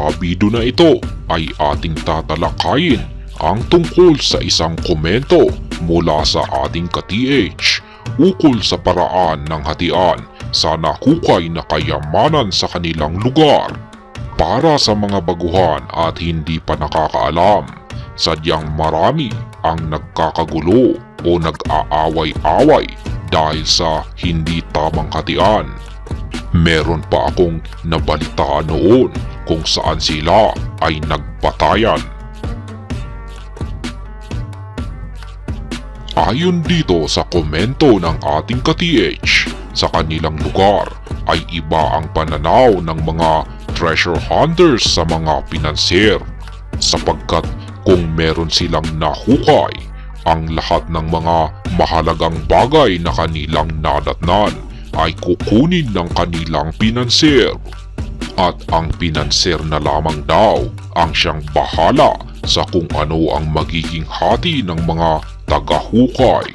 Sa na ito ay ating tatalakayin ang tungkol sa isang komento mula sa ating ka-TH ukol sa paraan ng hatian sa nakukay na kayamanan sa kanilang lugar. Para sa mga baguhan at hindi pa nakakaalam, sadyang marami ang nagkakagulo o nag-aaway-away dahil sa hindi tamang hatian. Meron pa akong nabalitaan noon kung saan sila ay nagpatayan. Ayon dito sa komento ng ating ka-TH, sa kanilang lugar ay iba ang pananaw ng mga treasure hunters sa mga pinanser sapagkat kung meron silang nahukay, ang lahat ng mga mahalagang bagay na kanilang nadatnan ay kukunin ng kanilang pinanser. At ang pinanser na lamang daw ang siyang bahala sa kung ano ang magiging hati ng mga tagahukay.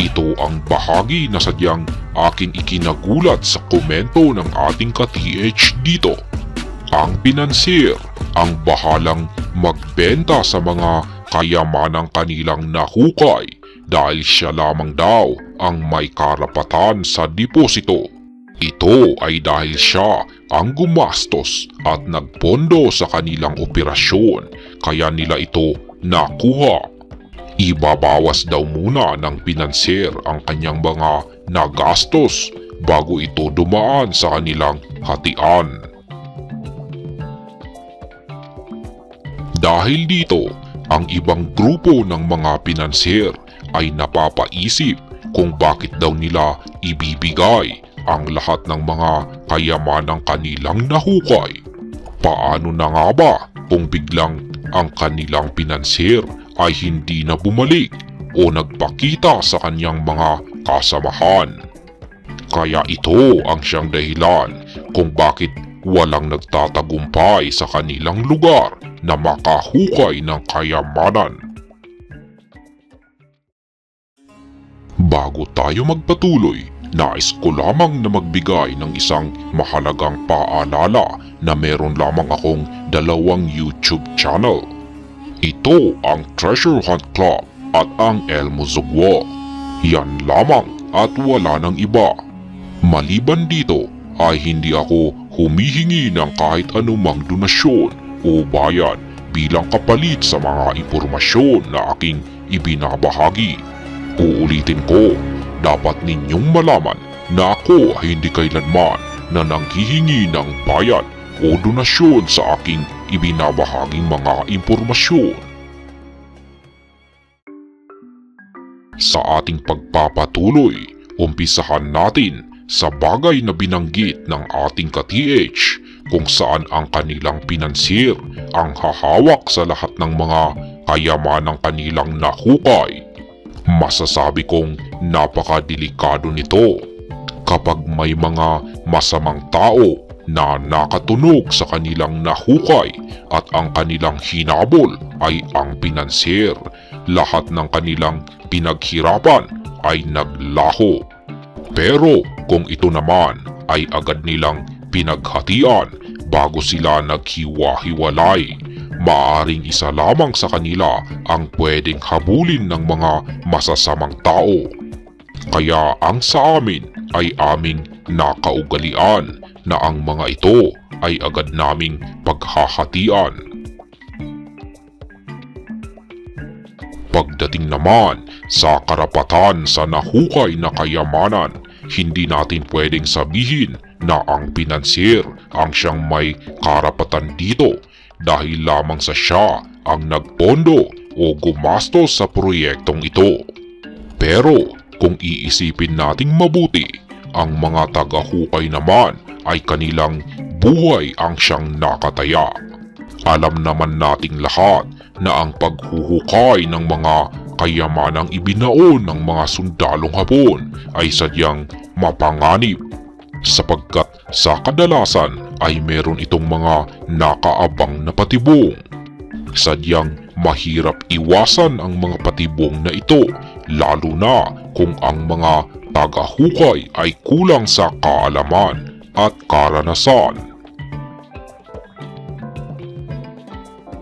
Ito ang bahagi na sadyang aking ikinagulat sa komento ng ating ka-TH dito. Ang pinansir ang bahalang magbenta sa mga kayamanang kanilang nahukay dahil siya lamang daw ang may karapatan sa deposito. Ito ay dahil siya ang gumastos at nagpondo sa kanilang operasyon kaya nila ito nakuha Ibabawas daw muna ng pinanser ang kanyang mga nagastos bago ito dumaan sa kanilang hatian. Dahil dito, ang ibang grupo ng mga pinanser ay napapaisip kung bakit daw nila ibibigay ang lahat ng mga kayamanang kanilang nahukay. Paano na nga ba kung biglang ang kanilang pinanser ay hindi na bumalik o nagpakita sa kanyang mga kasamahan. Kaya ito ang siyang dahilan kung bakit walang nagtatagumpay sa kanilang lugar na makahukay ng kayamanan. Bago tayo magpatuloy, nais ko lamang na magbigay ng isang mahalagang paalala na meron lamang akong dalawang YouTube channel ito ang Treasure Hunt Club at ang Elmo Zugwo. Yan lamang at wala ng iba. Maliban dito ay hindi ako humihingi ng kahit anumang donasyon o bayad bilang kapalit sa mga impormasyon na aking ibinabahagi. Uulitin ko, dapat ninyong malaman na ako ay hindi kailanman na nanghihingi ng bayad o donasyon sa aking ibinabahaging mga impormasyon. Sa ating pagpapatuloy, umpisahan natin sa bagay na binanggit ng ating ka-TH kung saan ang kanilang pinansir ang hahawak sa lahat ng mga kayaman ng kanilang nahukay. Masasabi kong napakadelikado nito kapag may mga masamang tao na nakatunog sa kanilang nahukay at ang kanilang hinabol ay ang pinanser. Lahat ng kanilang pinaghirapan ay naglaho. Pero kung ito naman ay agad nilang pinaghatian bago sila naghiwa-hiwalay, maaring isa lamang sa kanila ang pwedeng habulin ng mga masasamang tao. Kaya ang sa amin ay aming nakaugalian na ang mga ito ay agad naming paghahatian. Pagdating naman sa karapatan sa nahukay na kayamanan, hindi natin pwedeng sabihin na ang pinansier ang siyang may karapatan dito dahil lamang sa siya ang nagpondo o gumastos sa proyektong ito. Pero kung iisipin nating mabuti, ang mga tagahukay naman ay kanilang buhay ang siyang nakataya. Alam naman nating lahat na ang paghuhukay ng mga kayamanang ibinaon ng mga sundalong hapon ay sadyang mapanganib sapagkat sa kadalasan ay meron itong mga nakaabang na patibong. Sadyang mahirap iwasan ang mga patibong na ito lalo na kung ang mga tagahukay ay kulang sa kaalaman at karanasan.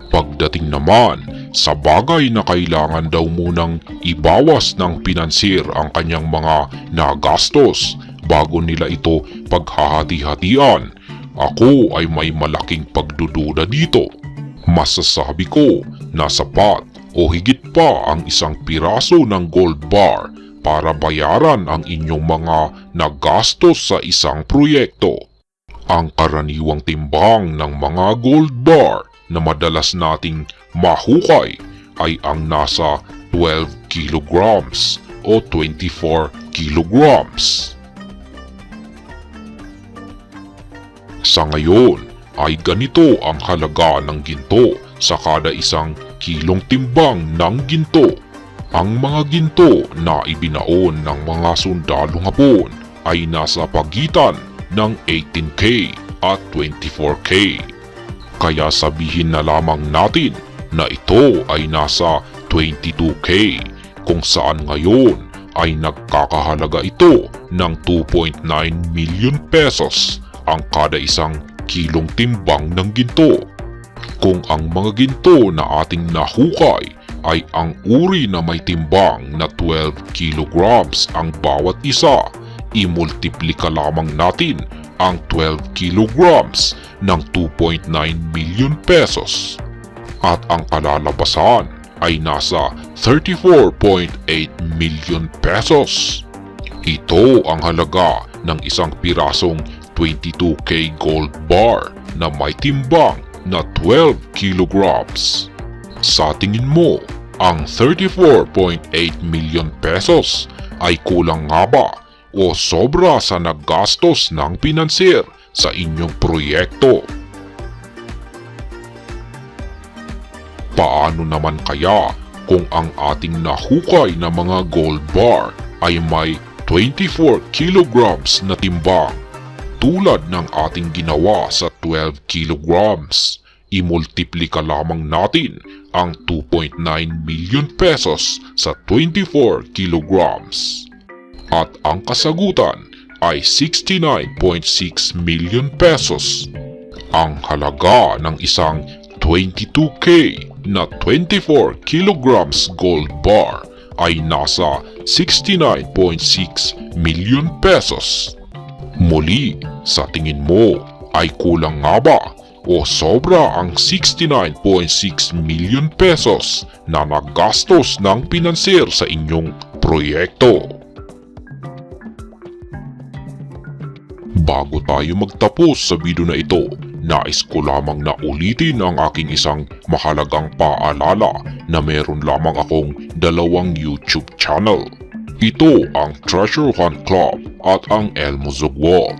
Pagdating naman sa bagay na kailangan daw munang ibawas ng pinansir ang kanyang mga nagastos bago nila ito paghahati-hatian, ako ay may malaking pagdududa dito. Masasabi ko na sapat o higit pa ang isang piraso ng gold bar para bayaran ang inyong mga nagastos sa isang proyekto. Ang karaniwang timbang ng mga gold bar na madalas nating mahukay ay ang nasa 12 kilograms o 24 kilograms. Sa ngayon ay ganito ang halaga ng ginto sa kada isang kilong timbang ng ginto. Ang mga ginto na ibinaon ng mga sundalong hapon ay nasa pagitan ng 18K at 24K. Kaya sabihin na lamang natin na ito ay nasa 22K kung saan ngayon ay nagkakahalaga ito ng 2.9 million pesos ang kada isang kilong timbang ng ginto. Kung ang mga ginto na ating nahukay ay ang uri na may timbang na 12 kilograms ang bawat isa, imultiplika lamang natin ang 12 kilograms ng 2.9 million pesos. At ang kalalabasan ay nasa 34.8 million pesos. Ito ang halaga ng isang pirasong 22k gold bar na may timbang na 12 kilograms. Sa tingin mo, ang 34.8 million pesos ay kulang nga ba o sobra sa naggastos ng pinansir sa inyong proyekto? Paano naman kaya kung ang ating nahukay na mga gold bar ay may 24 kilograms na timbang tulad ng ating ginawa sa 12 kilograms. Imultiplika lamang natin ang 2.9 million pesos sa 24 kilograms. At ang kasagutan ay 69.6 million pesos. Ang halaga ng isang 22K na 24 kilograms gold bar ay nasa 69.6 million pesos. Muli, sa tingin mo ay kulang nga ba o sobra ang 69.6 million pesos na nagastos ng pinansir sa inyong proyekto? Bago tayo magtapos sa video na ito, nais ko lamang na ulitin ang aking isang mahalagang paalala na meron lamang akong dalawang YouTube channel. Ito ang Treasure Hunt Club at ang Elmo Zugwal.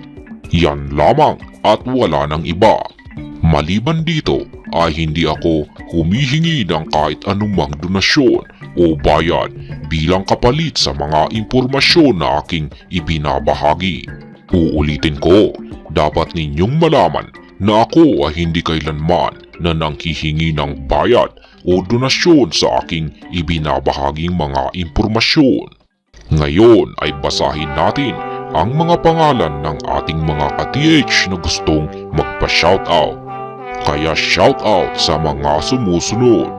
Yan lamang at wala nang iba. Maliban dito ay hindi ako humihingi ng kahit anumang donasyon o bayad bilang kapalit sa mga impormasyon na aking ibinabahagi. Uulitin ko, dapat ninyong malaman na ako ay hindi kailanman na nanghihingi ng bayad o donasyon sa aking ibinabahaging mga impormasyon. Ngayon ay basahin natin ang mga pangalan ng ating mga ka-TH na gustong magpa-shoutout. Kaya shoutout sa mga sumusunod.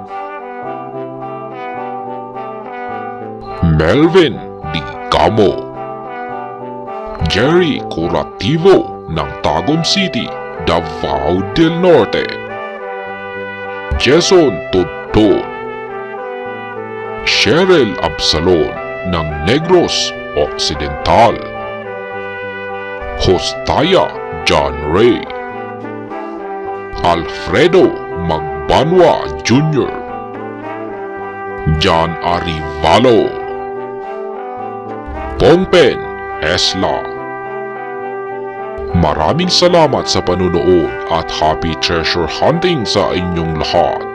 Melvin Di Camo Jerry Curativo ng Tagum City, Davao del Norte Jason Tudtod Cheryl Absalon ng Negros Occidental Hostaya John Ray Alfredo Magbanwa Jr. John Arivalo Pongpen Esla Maraming salamat sa panunood at happy treasure hunting sa inyong lahat.